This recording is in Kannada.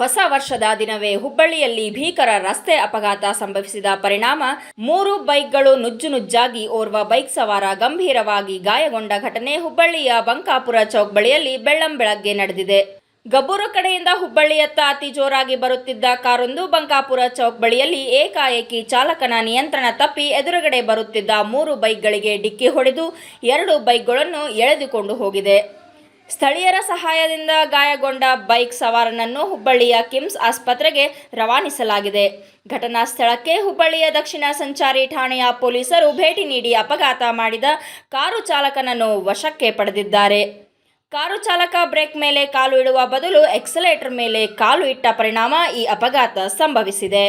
ಹೊಸ ವರ್ಷದ ದಿನವೇ ಹುಬ್ಬಳ್ಳಿಯಲ್ಲಿ ಭೀಕರ ರಸ್ತೆ ಅಪಘಾತ ಸಂಭವಿಸಿದ ಪರಿಣಾಮ. ಮೂರು ಬೈಕ್ಗಳು ನುಜ್ಜು ನುಜ್ಜಾಗಿ ಓರ್ವ ಬೈಕ್ ಸವಾರ ಗಂಭೀರವಾಗಿ ಗಾಯಗೊಂಡ ಘಟನೆ ಹುಬ್ಬಳ್ಳಿಯ ಬಂಕಾಪುರ ಚೌಕ್ ಬಳಿಯಲ್ಲಿ ಬೆಳ್ಳಂಬೆಳಗ್ಗೆ ನಡೆದಿದೆ. ಗಬ್ಬೂರು ಕಡೆಯಿಂದ ಹುಬ್ಬಳ್ಳಿಯತ್ತ ಅತಿ ಜೋರಾಗಿ ಬರುತ್ತಿದ್ದ ಕಾರೊಂದು ಬಂಕಾಪುರ ಚೌಕ್ ಬಳಿಯಲ್ಲಿ ಏಕಾಏಕಿ ಚಾಲಕನ ನಿಯಂತ್ರಣ ತಪ್ಪಿ ಎದುರುಗಡೆ ಬರುತ್ತಿದ್ದ ಮೂರು ಬೈಕ್ಗಳಿಗೆ ಡಿಕ್ಕಿ ಹೊಡೆದು ಎರಡು ಬೈಕ್ಗಳನ್ನು ಎಳೆದುಕೊಂಡು ಹೋಗಿದೆ. ಸ್ಥಳೀಯರ ಸಹಾಯದಿಂದ ಗಾಯಗೊಂಡ ಬೈಕ್ ಸವಾರನನ್ನು ಹುಬ್ಬಳ್ಳಿಯ ಕಿಮ್ಸ್ ಆಸ್ಪತ್ರೆಗೆ ರವಾನಿಸಲಾಗಿದೆ. ಘಟನಾ ಸ್ಥಳಕ್ಕೆ ಹುಬ್ಬಳ್ಳಿಯ ದಕ್ಷಿಣ ಸಂಚಾರಿ ಠಾಣೆಯ ಪೊಲೀಸರು ಭೇಟಿ ನೀಡಿ ಅಪಘಾತ ಮಾಡಿದ ಕಾರು ಚಾಲಕನನ್ನು ವಶಕ್ಕೆ ಪಡೆದಿದ್ದಾರೆ. ಕಾರು ಚಾಲಕ ಬ್ರೇಕ್ ಮೇಲೆ ಕಾಲು ಇಡುವ ಬದಲು ಎಕ್ಸಲೇಟರ್ ಮೇಲೆ ಕಾಲು ಇಟ್ಟ ಪರಿಣಾಮ ಈ ಅಪಘಾತ ಸಂಭವಿಸಿದೆ.